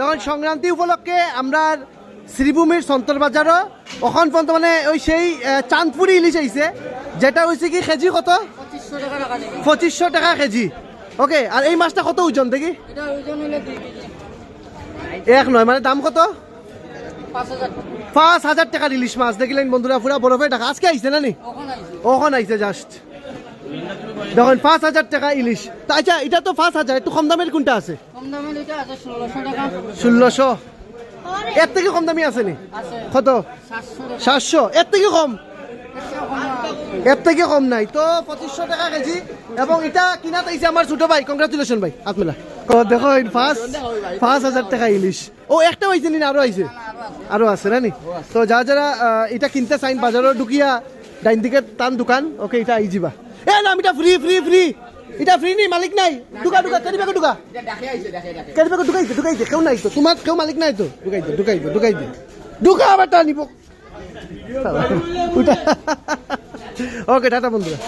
তখন সংক্রান্তি উপলক্ষে আমরা শ্রীভূমির সন্তর বাজারও ওখান পর্যন্ত মানে ওই সেই চাঁদপুরি ইলিশ আইছে যেটা হয়েছে কি কেজি কত? পঁচিশশো টাকা কেজি। ওকে আর এই মাছটা কত ওজন দেখি? এক নয় মানে দাম কত? পাঁচ হাজার টাকার ইলিশ মাছ। দেখলেন বন্ধুরা পুরা বরফে টাকা আজকে আইছে না নি? ওখান আইছে জাস্ট দেখুন পাঁচ হাজার টাকা ইলিশ। তা আচ্ছা এটা তো পাঁচ হাজার একটু কম দামের কোনটা আছে? ষোলোশো এর থেকে কম দামি আছে নি? কত? সাতশো এর থেকে কম? এর থেকে কম নাই। তো পঁচিশশো টাকা কেজি। এবং এটা কিনাত আইছে আমার ছোট ভাই। কংগ্রাচুলেশন ভাই আপনারা দেখো পাঁচ পাঁচ হাজার টাকা ইলিশ। ও একটা হয়েছে নি না আরও আইছে? আরও আছে। না নি? তো যারা যারা এটা কিনতে চাইন বাজারও ঢুকিয়া ডাইন দিকে টান দোকান ওকে এটা আই যাবা এ না এটা ফ্রি ফ্রি ফ্রি এটা ফ্রি নি মালিক নাই। ঢুকা ঢুকা কেনিবাকে ঢুকা? কেনিবাকে ঢুকাইছে ঢুকাইছে কেউ নাই তো। তোমার কেউ মালিক নাই তো? ঢুকাই দে ঢুকাই দে ঢুকাই দে। ঢুকা আবার টানিব ওকে, টাটা, বন্ধুরা।